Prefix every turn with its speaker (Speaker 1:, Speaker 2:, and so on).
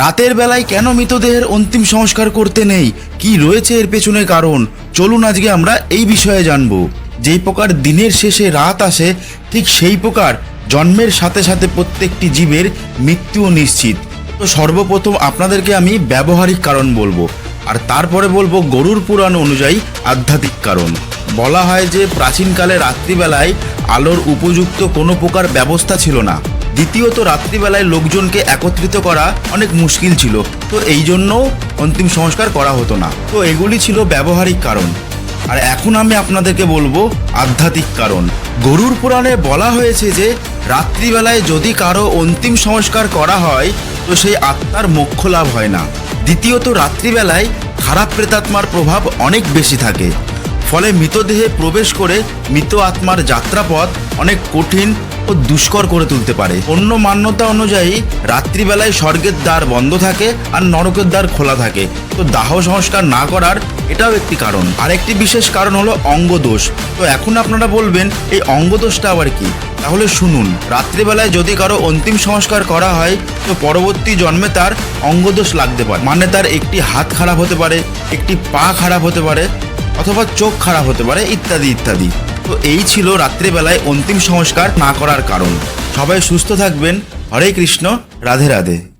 Speaker 1: রাতের বেলায় কেন মৃতদেহের অন্তিম সংস্কার করতে নেই? কি রয়েছে এর পেছনে কারণ? চলুন আজকে আমরা এই বিষয়ে জানব। যেই প্রকার দিনের শেষে রাত আসে, ঠিক সেই প্রকার জন্মের সাথে সাথে প্রত্যেকটি জীবের মৃত্যুও নিশ্চিত। তো সর্বপ্রথম আপনাদেরকে আমি ব্যবহারিক কারণ বলব, আর তারপরে বলব গরুর পুরাণ অনুযায়ী আধ্যাত্মিক কারণ। বলা হয় যে প্রাচীনকালে রাত্রিবেলায় আলোর উপযুক্ত কোনো প্রকার ব্যবস্থা ছিল না। দ্বিতীয়ত রাত্রিবেলায় লোকজনকে একত্রিত করা অনেক মুশকিল ছিল। তো এই জন্য অন্তিম সংস্কার করা হতো না। তো এগুলি ছিল ব্যবহারিক কারণ। আর এখন আমি আপনাদেরকে বলব আধ্যাত্মিক কারণ। গরুর পুরাণে বলা হয়েছে যে, রাত্রিবেলায় যদি কারও অন্তিম সংস্কার করা হয়, তো সেই আত্মার মোক্ষ লাভ হয় না। দ্বিতীয়ত রাত্রিবেলায় খারাপ প্রেতাত্মার প্রভাব অনেক বেশি থাকে। ফলে মৃতদেহে প্রবেশ করে মৃত আত্মার যাত্রাপথ অনেক কঠিন ও দুষ্কর করে তুলতে পারে। অন্য মান্যতা অনুযায়ী, রাত্রিবেলায় স্বর্গের দ্বার বন্ধ থাকে আর নরকের দ্বার খোলা থাকে। তো দাহ সংস্কার না করার এটাও একটি কারণ। আরেকটি বিশেষ কারণ হলো অঙ্গদোষ। তো এখন আপনারা বলবেন, এই অঙ্গদোষটা আবার কি? তাহলে শুনুন, রাত্রিবেলায় যদি কারও অন্তিম সংস্কার করা হয়, তো পরবর্তী জন্মে তার অঙ্গদোষ লাগতে পারে। মানে তার একটি হাত খারাপ হতে পারে, একটি পা খারাপ হতে পারে অথবা চোখ খারাপ হতে পারে, ইত্যাদি ইত্যাদি। তো এই ছিল রাত্রিবেলায় অন্তিম সংস্কার না করার কারণ। সবাই সুস্থ থাকবেন। হরে কৃষ্ণ, রাধে রাধে।